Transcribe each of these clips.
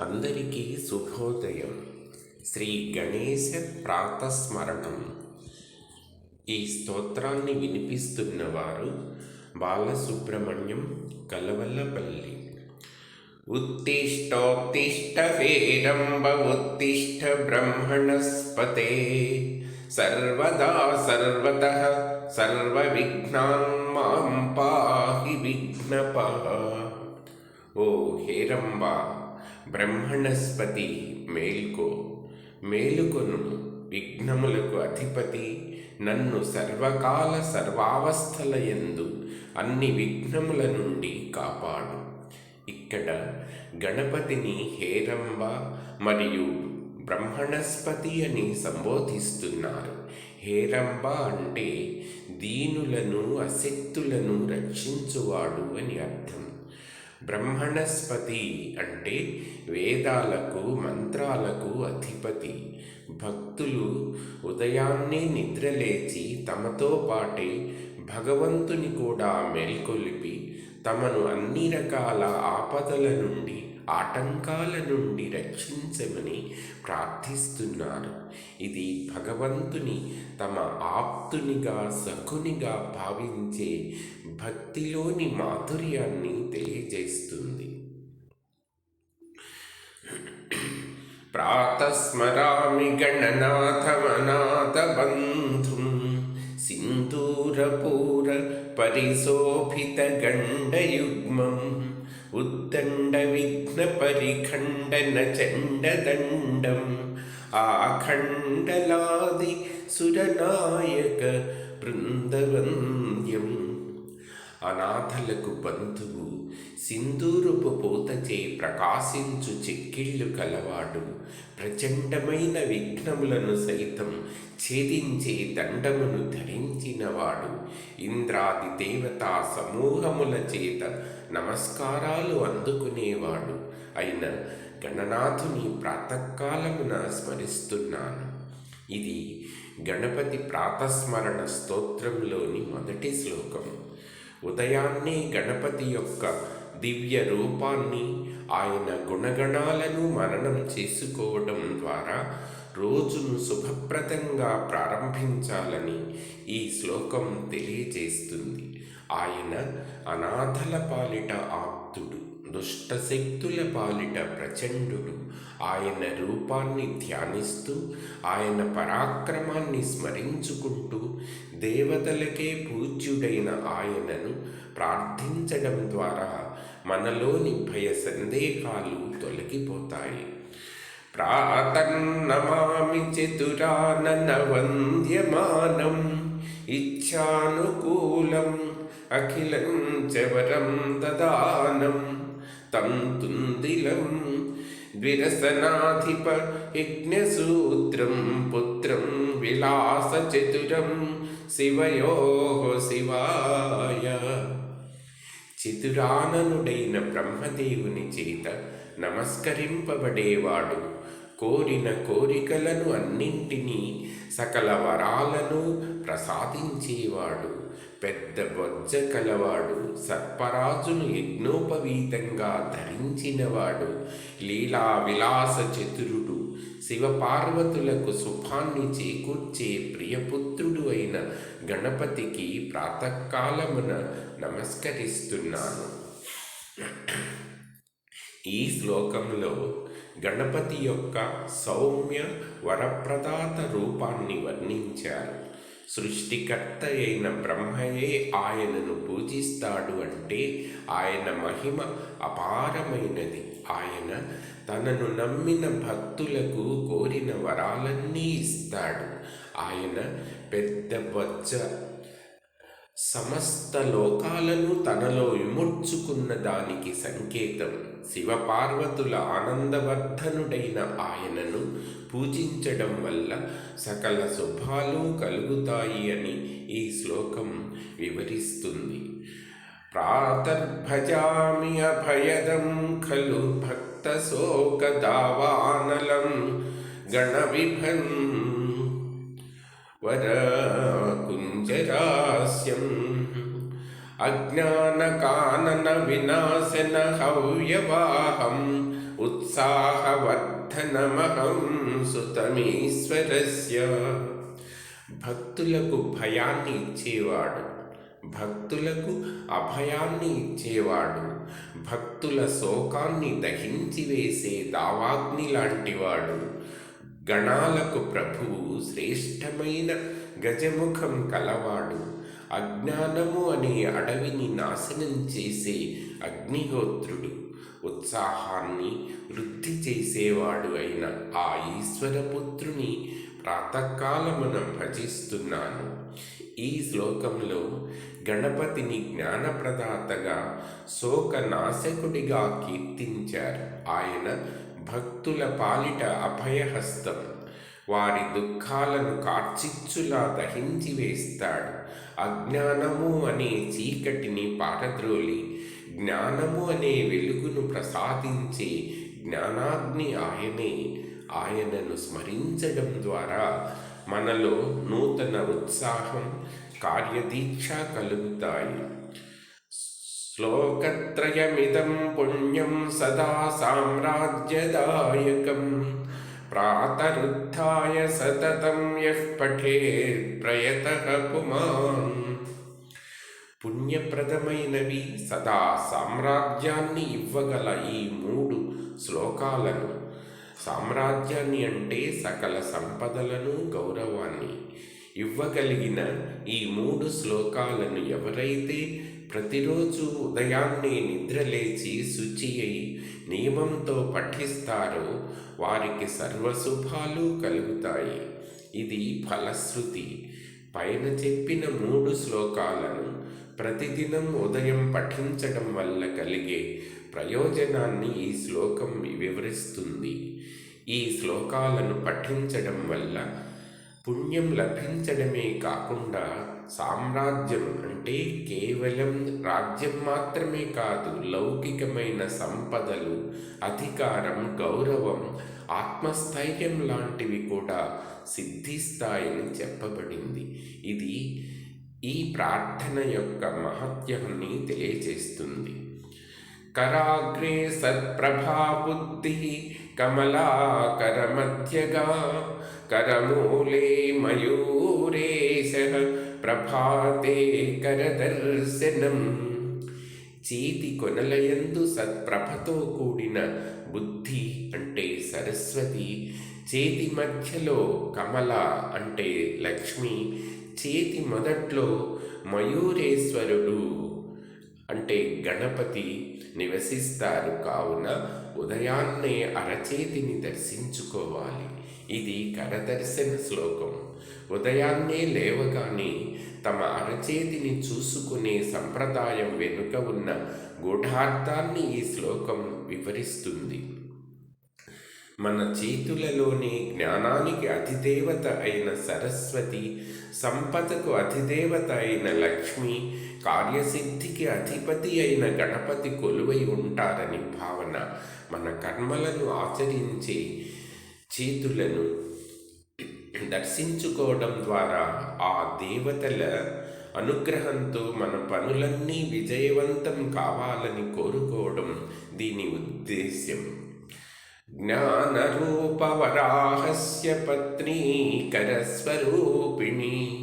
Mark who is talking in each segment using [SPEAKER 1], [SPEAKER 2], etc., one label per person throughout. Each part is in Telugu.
[SPEAKER 1] అందరికీ శుభోదయం. శ్రీ గణేశ ప్రాతస్మరణం. ఈ స్తోత్రాన్ని వినిపిస్తున్నవారు బాలసుబ్రహ్మణ్యం కలవల్లపల్లి. ఉత్తిష్టోత్తిష్ట వేరంబ ఉత్తిష్ట బ్రహ్మణస్పతే. సర్వదా సర్వత సర్వవిఘ్నాం మాం పాహి విఘ్నప. ఓ హేరంబ బ్రహ్మణస్పతి మేల్కో. మేలుకొను విఘ్నములకు అధిపతి. నన్ను సర్వకాల సర్వావస్థల యందు అన్ని విఘ్నముల నుండి కాపాడు. ఇక్కడ గణపతిని హేరంబ మరియు బ్రహ్మణస్పతి అని సంబోధిస్తున్నారు. హేరంబ అంటే దీనులను అశక్తులను రక్షించువాడు అని అర్థం. బ్రహ్మణస్పతి అంటే వేదాలకు మంత్రాలకు అధిపతి. భక్తులు ఉదయాన్నే నిద్రలేచి తమతో పాటే భగవంతుని కూడా మేల్కొలిపి తమను అన్ని రకాల ఆపదల నుండి ఆటంకాల నుండి రక్షించమని ప్రార్థిస్తున్నారు ఇది భగవంతుని తమ ఆప్తునిగా సఖునిగా భావించే భక్తిలోని మాధుర్యాన్ని తెలియజేస్తుంది. ప్రాతస్మరామి గణనాథమనాథబంధుం సింధూరపూర పరిశోభిత ഉദ്ദണ്ഡവിഘ്നപരിഖണ്ഡന ചണ്ഡദണ്ഡം ആഖണ്ഡലാദി സുരനായക വൃന്ദവന്ദ്യം. అనాథలకు బంధువు సింధూరుపు పూతచే ప్రకాశించు చెక్కిళ్ళు కలవాడు. ప్రచండమైన విఘ్నములను సైతం ఛేదించే దండమును ధరించినవాడు. ఇంద్రాది దేవతా సమూహముల చేత నమస్కారాలు అందుకునేవాడు. అయిన గణనాథుని ప్రాతకాలమున స్మరిస్తున్నాను. ఇది గణపతి ప్రాతస్మరణ స్తోత్రంలోని మొదటి శ్లోకం. ఉదయాన్నే గణపతి యొక్క దివ్య రూపాన్ని ఆయన గుణగణాలను మననం చేసుకోవడం ద్వారా రోజును శుభప్రదంగా ప్రారంభించాలని ఈ శ్లోకం తెలియజేస్తుంది. ఆయన అనాథల పాలిట ఆప్తుడు. దుష్ట శక్తుల పాలిట ప్రచండుడు ఆయన రూపాన్ని ధ్యానిస్తూ ఆయన పరాక్రమాన్ని స్మరించుకుంటూ దేవతలకే పూజ్యుడైన ఆయనను ప్రార్థించడం ద్వారా మనలోని భయ సందేహాలు తొలగిపోతాయి. ప్రాతన్నమామి చతురానన వంద్యమానం ఇచ్చానుకూలం అఖిలం చవరం దదానం తం తుందిలం ద్విరసనాధిప యజ్ఞసూత్రం పుత్రం విలాసచతురం శివయో శివాయ చితురాననుడైన బ్రహ్మదేవుని చేత నమస్కరింపబడేవాడు కోరిన కోరికలను అన్నింటినీ సకల వరాలను ప్రసాదించేవాడు। పెద్ద బొజ్జ కలవాడు సర్పరాజును యజ్ఞోపవీతంగా ధరించినవాడు లీలా విలాస చతురుడు శివపార్వతులకు శుభాన్ని చేకూర్చే ప్రియపుత్రుడు అయిన గణపతికి ప్రాతకాలమున నమస్కరిస్తున్నాను. ఈ శ్లోకంలో గణపతి యొక్క సౌమ్య వరప్రదాత రూపాన్ని వర్ణించారు. సృష్టికర్త అయిన బ్రహ్మయే ఆయనను పూజిస్తాడు అంటే ఆయన మహిమ అపారమైనది. ఆయన తనను నమ్మిన భక్తులకు కోరిన వరాలన్నీ ఇస్తాడు. ఆయన పెద్ద బొజ్జ సమస్త లోకాలను తనలో విముడ్చుకున్న దానికి సంకేతం శివపార్వతుల ఆనందవర్ధనుడైన ఆయనను పూజించడం వల్ల సకల శుభాలు కలుగుతాయి అని ఈ శ్లోకం వివరిస్తుంది. ప్రాతర్భజామి అభయదం ఖలు భక్త శోకదావానలం గణవిభన్ విభం వర వినాశన హవ్యవాహం ఉత్స ఉత్సాహవర్ధనమహం సుతమీశ్వరస్య. భక్తులకు భయాన్ని ఇచ్చేవాడు భక్తులకు అభయాన్ని ఇచ్చేవాడు భక్తుల శోకాన్ని దహించి వేసే దావాగ్ని లాంటివాడు గణాలకు ప్రభువు శ్రేష్టమైన గజముఖం కలవాడు. అజ్ఞానము అనే అడవిని నాశనం చేసే అగ్నిహోత్రుడు ఉత్సాహాన్ని వృద్ధి చేసేవాడు అయిన ఆ ఈశ్వరపుత్రుని ప్రాతకాలమున భజిస్తున్నాను. ఈ శ్లోకంలో గణపతిని జ్ఞానప్రదాతగా శోకనాశకుడిగా కీర్తించారు. ఆయన భక్తుల పాలిట అభయహస్తం. వారి దుఃఖాలను కార్చిచ్చులా దహించి వేస్తాడు. అజ్ఞానము అనే చీకటిని పారద్రోలి జ్ఞానము అనే వెలుగును ప్రసాదించే జ్ఞానాగ్ని ఆయనే. ఆయనను స్మరించడం ద్వారా మనలో నూతన ఉత్సాహం కార్యదీక్ష కలుగుతాయి. శ్లోకత్రయమిదం పుణ్యం సదా సామ్రాజ్యదాయకం ప్రాతరుద్ధాయ సతతం యః పఠేత్ ప్రయతః పుమాన్ పుణ్యప్రదమైనవి సదా సామ్రాజ్యాన్ని ఇవ్వగల ఈ మూడు శ్లోకాలను సామ్రాజ్యాన్ని అంటే సకల సంపదలను గౌరవాన్ని. ఇవ్వగలిగిన ఈ మూడు శ్లోకాలను ఎవరైతే ప్రతిరోజు ఉదయాన్నే నిద్రలేచి శుచి అయి నియమంతో పఠిస్తారో వారికి సర్వశుభాలు కలుగుతాయి. ఇది ఫలశ్రుతి. పైన చెప్పిన మూడు శ్లోకాలను ప్రతిదినం ఉదయం పఠించడం వల్ల కలిగే ప్రయోజనాన్ని ఈ శ్లోకం వివరిస్తుంది. ఈ శ్లోకాలను పఠించడం వల్ల పుణ్యం లభించడమే కాకుండా సామ్రాజ్యం అంటే కేవలం రాజ్యం మాత్రమే కాదు లౌకికమైన సంపదలు అధికారం గౌరవం ఆత్మస్థైర్యం లాంటివి కూడా సిద్ధిస్తాయని చెప్పబడింది ఇది ఈ ప్రార్థన యొక్క మహత్యాన్ని తెలియజేస్తుంది కరాగ్రే సత్ప్రభా బుద్ధి కమలాకరమధ్యగా करमूले मयूरेशः ప్రభాతే కరదర్శనం చేతి కొనలయందు సత్ప్రభతో కూడిన బుద్ధి అంటే సరస్వతి చేతి మధ్యలో కమల అంటే లక్ష్మి చేతి మొదట్లో మయూరేశ్వరుడు అంటే గణపతి నివసిస్తారు కావున ఉదయాన్నే అరచేతిని దర్శించుకోవాలి ఇది కరదర్శన శ్లోకం ఉదయాన్నే లేవగానే తమ అరచేతిని చూసుకునే సంప్రదాయం వెనుక ఉన్న గూఢార్థాన్ని ఈ శ్లోకం వివరిస్తుంది. మన చేతులలోని జ్ఞానానికి అధిదేవత అయిన సరస్వతి సంపదకు అధిదేవత అయిన లక్ష్మి కార్యసిద్ధికి అధిపతి అయిన గణపతి కొలువై ఉంటారని భావన మన కర్మలను ఆచరించే చేతులను దర్శించుకోవడం ద్వారా ఆ దేవతల అనుగ్రహంతో మన పనులన్నీ విజయవంతం కావాలని కోరుకోవడం దీని ఉద్దేశ్యం. జ్ఞానరూపవరాహస్య పత్ని కరస్వరూపిణి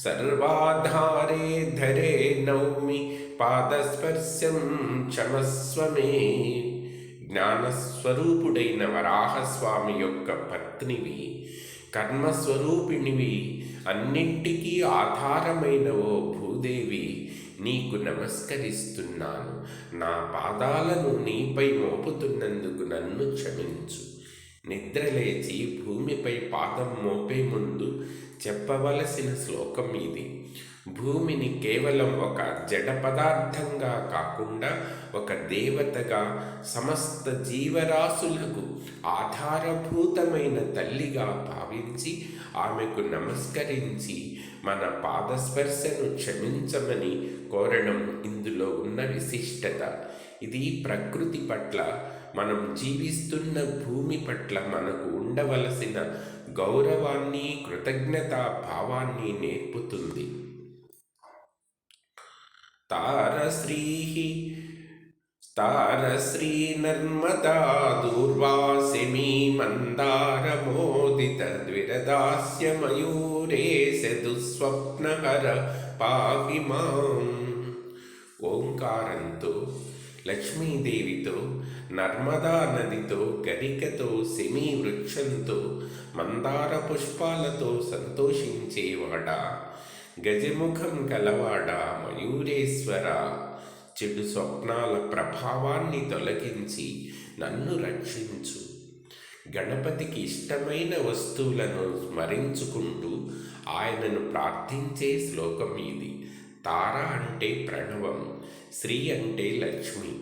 [SPEAKER 1] సర్వాధారే ధరే నౌమి పాదస్పర్శం క్షమస్వమే. జ్ఞానస్వరూపుడైన వరాహస్వామి యొక్క పత్నివి కర్మస్వరూపిణివి అన్నింటికీ ఆధారమైన ఓ భూదేవి నీకు నమస్కరిస్తున్నాను. నా పాదాలను నీపై మోపుతున్నందుకు నన్ను క్షమించు. నిద్రలేచి భూమిపై పాదం మోపే ముందు చెప్పవలసిన శ్లోకం ఇది. భూమిని కేవలం ఒక జడ పదార్థంగా కాకుండా ఒక దేవతగా సమస్త జీవరాశులకు ఆధారభూతమైన తల్లిగా భావించి ఆమెకు నమస్కరించి మన పాదస్పర్శను క్షమించమని కోరడం ఇందులో ఉన్న విశిష్టత. ఇది ప్రకృతి పట్ల మనం జీవిస్తున్న భూమి పట్ల మనకు ఉండవలసిన గౌరవాన్ని కృతజ్ఞతా భావాన్ని నేర్పుతుంది. तारश्री नर्मदा दूर्वासिमी मन्दारमोदितद्विरदास्य मयूरेश दुःस्वप्नहर పాహి మాం ఓంకారంతో లక్ష్మీదేవితో నర్మదా నదితో గరికతో సెమీ వృక్షంతో మందార పుష్పాలతో సంతోషించేవాడా గజముఖం కలవాడ మయూరేశ్వర? చెడు స్వప్నాల ప్రభావాన్ని తొలగించి నన్ను రక్షించు. గణపతికి ఇష్టమైన వస్తువులను స్మరించుకుంటూ ఆయనను ప్రార్థించే శ్లోకం ఇది. తార అంటే ప్రణవం శ్రీ అంటే లక్ష్మి.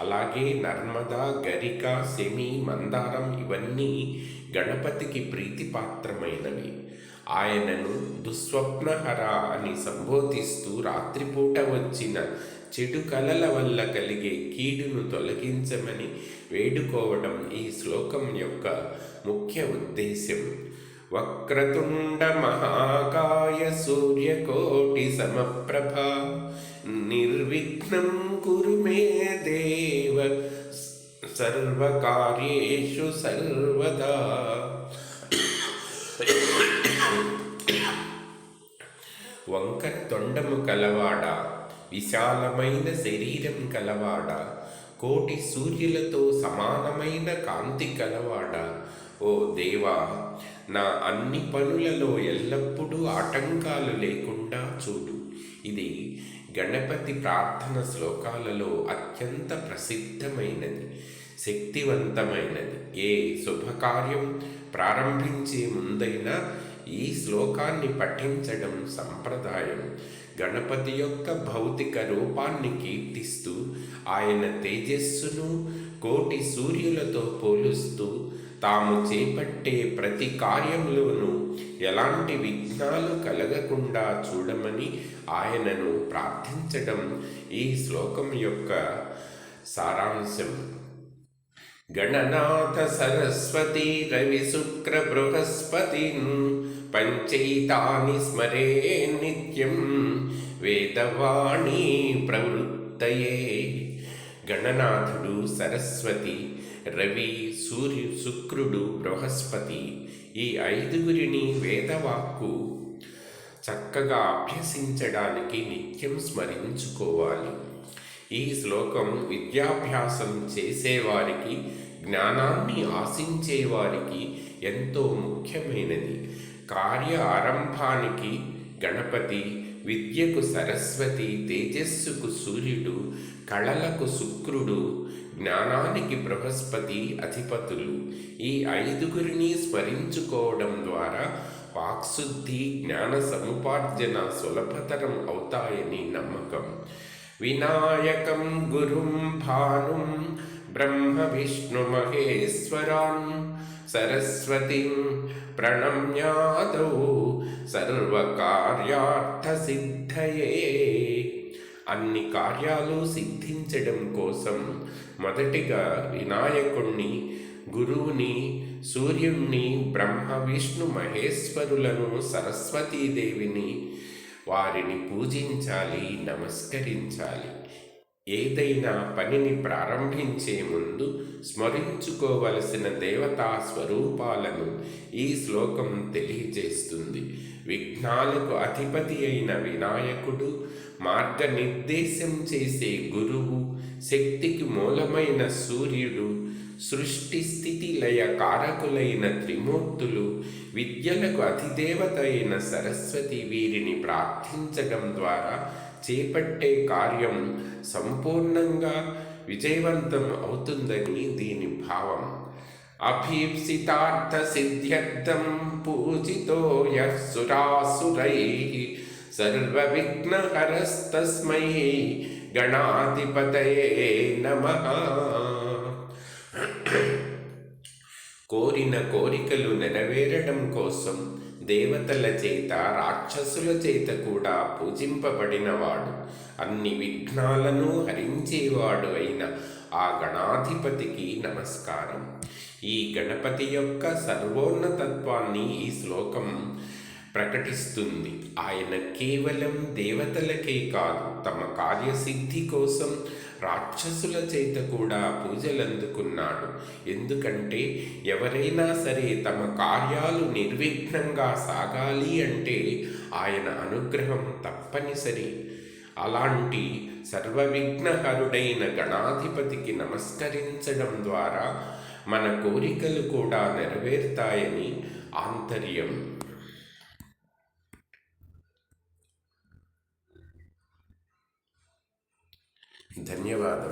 [SPEAKER 1] అలాగే నర్మదా గరిక శమి మందారం ఇవన్నీ గణపతికి ప్రీతిపాత్రమైనవి. ఆయనను దుస్వప్నహర అని సంబోధిస్తూ రాత్రిపూట వచ్చిన చెడు కలల వల్ల కలిగే కీడును తొలగించమని వేడుకోవడం ఈ శ్లోకం యొక్క ముఖ్య ఉద్దేశ్యం. వక్రతుండ మహాకాయ సూర్యకోటి సమప్రభ నిర్విఘ్నం కురు మే దేవ సర్వకార్యేషు సర్వదా. వంక తొండము కలవాడ? విశాలమైన శరీరం కలవాడ? కోటి సూర్యులతో సమానమైన కాంతి కలవాడ? ఓ దేవా నా అన్ని పనులలో ఎల్లప్పుడూ ఆటంకాలు లేకుండా చూడు. ఇది గణపతి ప్రార్థన శ్లోకాలలో అత్యంత ప్రసిద్ధమైనది శక్తివంతమైనది. ఏ శుభకార్యం ప్రారంభించే ముందైనా ఈ శ్లోకాన్ని పఠించడం సంప్రదాయం. గణపతి యొక్క భౌతిక రూపాన్ని కీర్తిస్తూ ఆయన తేజస్సును కోటి సూర్యులతో పోలుస్తూ తాము చేపట్టే ప్రతి కార్యంలోనూ ఎలాంటి విఘ్నాలు కలగకుండా చూడమని ఆయనను ప్రార్థించడం ఈ శ్లోకం యొక్క సారాంశం. గణనాథ సరస్వతి రవి శుక్ర బృహస్పతి పంచైతాని స్మరే నిత్యం వేదవాణి ప్రవృత్తయే గణనాథుడు సరస్వతి రవి సూర్యు శుక్రుడు బృహస్పతి ఈ ఐదుగురిని వేదవాక్కు చక్కగా అభ్యసించడానికి నిత్యం స్మరించుకోవాలి. ఈ శ్లోకం విద్యాభ్యాసం చేసేవారికి జ్ఞానాన్ని ఆశించేవారికి ఎంతో ముఖ్యమైనది. కార్య ఆరంభానికి గణపతి విద్యకు సరస్వతి తేజస్సుకు సూర్యుడు కళలకు శుక్రుడు జ్ఞానానికి బృహస్పతి అధిపతులు. ఈ ఐదుగురిని స్మరించుకోవడం ద్వారా వాక్శుద్ధి జ్ఞాన సముపార్జన సులభతరం అవుతాయని నమ్మకం. వినాయకం గురుం భానుం బ్రహ్మ విష్ణు మహేశ్వరాన్ సరస్వతిం ప్రణమ్యాదౌ సర్వకార్యార్థసిద్ధయే. అన్ని కార్యాలు సిద్ధించడం కోసం మొదటిగా వినాయకుణ్ణి గురువుని సూర్యుణ్ణి బ్రహ్మ విష్ణు మహేశ్వరులను సరస్వతీదేవిని వారిని పూజించాలి నమస్కరించాలి. ఏదైనా పనిని ప్రారంభించే ముందు స్మరించుకోవలసిన దేవతా స్వరూపాలను ఈ శ్లోకం తెలియజేస్తుంది. విఘ్నాలకు అధిపతి అయిన వినాయకుడు మార్గనిర్దేశం చేసే గురువు శక్తికి మూలమైన సూర్యుడు సృష్టి స్థితి లయ కారకులైన త్రిమూర్తులు విద్యలకు అతిదేవత అయిన సరస్వతి వీరిని ప్రార్థించడం ద్వారా చేపట్టే కార్యం సంపూర్ణంగా విజయవంతం అవుతుందని దీని భావం. అభీప్సితార్థ సిద్ధ్యర్థం పూజితో యసురాసురై సర్వవిఘ్నహరస్తస్మై గణాధిపతయే నమ. కోరిన కోరికలు నెరవేరడం కోసం దేవతల చేత రాక్షసుల చేత కూడా పూజింపబడినవాడు. అన్ని విఘ్నాలను హరించేవాడు అయిన ఆ గణాధిపతికి నమస్కారం. ఈ గణపతి యొక్క సర్వోన్నతత్వాన్ని ఈ శ్లోకం ప్రకటిస్తుంది. ఆయన కేవలం దేవతలకే కాదు తమ కార్యసిద్ధి కోసం రాక్షసుల చేత కూడా పూజలందుకున్నాడు. ఎందుకంటే ఎవరైనా సరే తమ కార్యాలు నిర్విఘ్నంగా సాగాలి అంటే ఆయన అనుగ్రహం తప్పనిసరి. అలాంటి సర్వవిఘ్నహరుడైన గణాధిపతికి నమస్కరించడం ద్వారా మన కోరికలు కూడా నెరవేరుతాయని ఆంతర్యం. interně vláda.